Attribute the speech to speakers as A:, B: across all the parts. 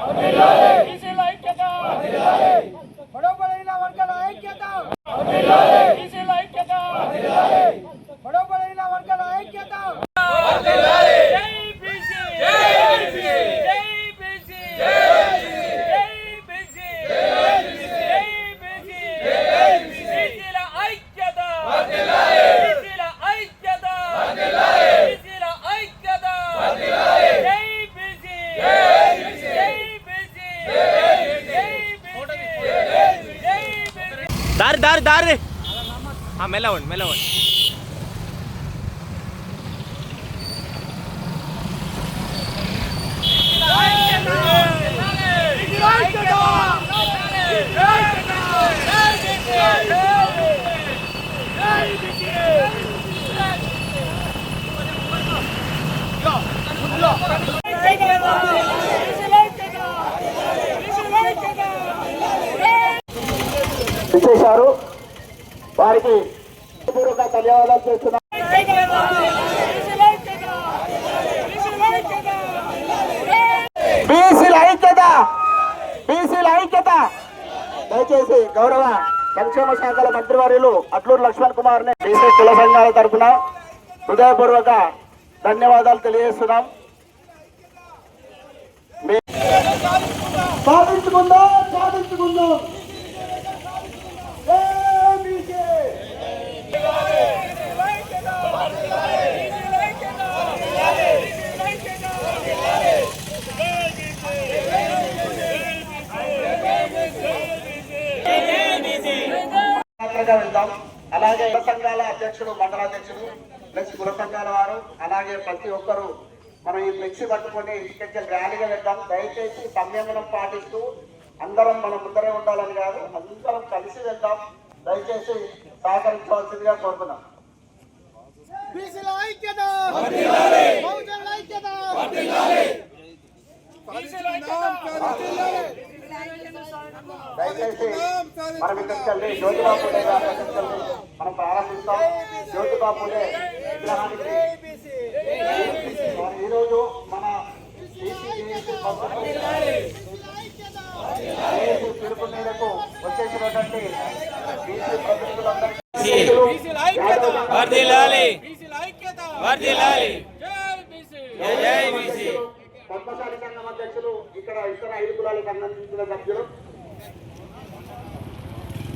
A: బీసీల ఐక్యత
B: బడబడైన వర్గాల ఐక్యత
A: బీసీల ఐక్యత
B: బడబడైన వర్గాల ఐక్యత
A: జై బీసీ జై బీసీ జై బీసీ జై బీసీ జై బీసీ జై బీసీ బీసీల ఐక్యత బీసీల ఐక్యత బీసీల ఐక్యత జై బీసీ జై బీసీ జై బీసీ జై బీసీ జై బీసీ
C: దారి దారి దారి మెల్లవండి మెల్లవండి
D: చేశారు. వారికి పూర్వక ధన్యవాదాలు చేస్తున్నాం. బీసీల ఐక్యత బీసీల ఐక్యత. దయచేసి గౌరవ సంక్షేమ శాఖల మంత్రివర్యులు అట్లూరు లక్ష్మణ్ కుమార్ని బీసీ కుల సంఘాల తరఫున హృదయపూర్వక ధన్యవాదాలు తెలియజేస్తున్నాం. సాధించుకుందాం సాధించుకుందాం జై బీసీ యాత్రగా వెళ్దాం. అలాగే కుల సంఘాల అధ్యక్షుడు మండలాధ్యక్షుడు ప్లస్ కుల సంఘాల వారు అలాగే ప్రతి ఒక్కరు మనం ఈ ఫ్లెక్సీ పట్టుకొని ఇంటికి ర్యాలీగా వెళ్దాం. దయచేసి సంయమనం పాటిస్తూ అందరం మనం ముందరే ఉండాలని కాదు అందరం కలిసి వెళ్దాం. దయచేసి సహకరించవలసిందిగా కోరుతున్నాం
B: బీసీల ఐక్యత బహుజనుల ఐక్యత
D: దయచేసి మనం ఇక్కడికి వెళ్ళి జ్యోతిబా పూలే మనం ప్రారంభిస్తాం. జ్యోతిబా పూలే విగ్రహానికి. మరి ఈరోజు మన బీసీ పిలుపు మేరకు వచ్చేసినటువంటి బీసీ. ప్రతినిధులందరికీ పద్మశాలి సంఘం అధ్యక్షులు ఇక్కడ ఇతర ఐదు కులాలకు సంబంధించిన సభ్యులు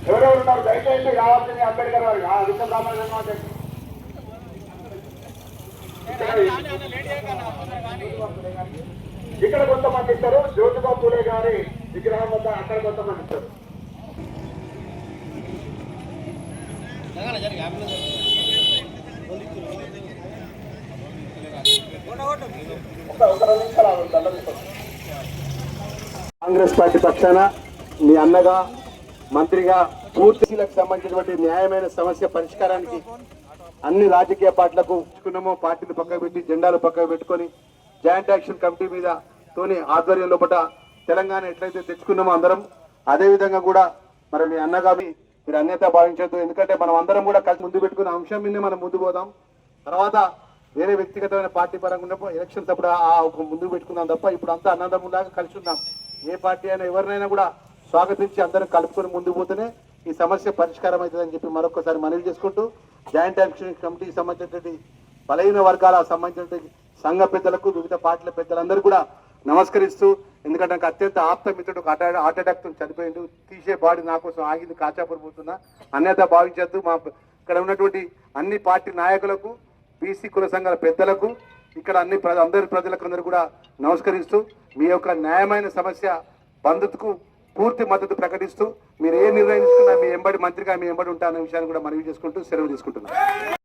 D: ఎవరెవరు ఉన్నారు? దయచేసి రావాల్సింది అంబేద్కర్ గారు. ఆ విశ్వ ఇక్కడ కొంతమంది ఇస్తారు. జ్యోతిబా పూలే గారి విగ్రహం వద్ద అక్కడ కొంతమంది ఇస్తారు. కాంగ్రెస్ పార్టీ పక్షాన మీ అన్నగా మంత్రిగా పూర్తిలకు సంబంధించినటువంటి న్యాయమైన సమస్య పరిష్కారానికి అన్ని రాజకీయ పార్టీలకు తెచ్చుకున్నామో పార్టీని పక్కకు పెట్టి జెండాలు పక్కకు పెట్టుకొని జాయింట్ యాక్షన్ కమిటీ మీద తోని ఆధ్వర్యం లోపల తెలంగాణ ఎట్లయితే తెచ్చుకున్నామో అందరం అదేవిధంగా కూడా మరి మీ అన్నగా మీరు అన్యత భావించద్దు. ఎందుకంటే మనం అందరం కూడా కలిసి ముందు పెట్టుకున్న అంశం మీదనే మనం ముందు పోదాం. తర్వాత వేరే వ్యక్తిగతమైన పార్టీ పరంగా ఉన్నప్పుడు ఎలక్షన్స్ అప్పుడు ఆ ముందుకు పెట్టుకుందాం తప్ప ఇప్పుడు అంతా అన్నదమ్ములాగా కలిసి ఉన్నాం. ఏ పార్టీ అయినా ఎవరినైనా కూడా స్వాగతించి అందరం కలుపుకొని ముందు పోతేనే ఈ సమస్య పరిష్కారం అవుతుందని చెప్పి మరొకసారి మనవి చేసుకుంటూ జాయింట్ యాక్షన్ కమిటీకి సంబంధించినటువంటి బలహీన వర్గాలకు సంబంధించినటువంటి సంఘ పెద్దలకు వివిధ పార్టీల పెద్దలందరూ కూడా నమస్కరిస్తూ ఎందుకంటే నాకు అత్యంత ఆప్త మిత్రుడు ఒక హార్ట్ హార్ట్ చనిపోయిండు. తీసే బాడీ నా కోసం ఆగింది కాచాపూర్ పోతున్నా. అన్యత భావించద్దు. మా ఇక్కడ ఉన్నటువంటి అన్ని పార్టీ నాయకులకు బీసీ కుల సంఘాల పెద్దలకు ఇక్కడ అన్ని ప్ర- అందరి ప్రజలకు అందరూ కూడా నమస్కరిస్తూ మీ యొక్క న్యాయమైన సమస్య బంధుత్కు పూర్తి మద్దతు ప్రకటిస్తూ మీరు ఏ నిర్ణయం తీసుకున్నా మీ ఎంబడి మంత్రిగా మీ ఎంబడి ఉంటారనే విషయాన్ని కూడా మనవి చేసుకుంటూ సెలవు తీసుకుంటున్నాను.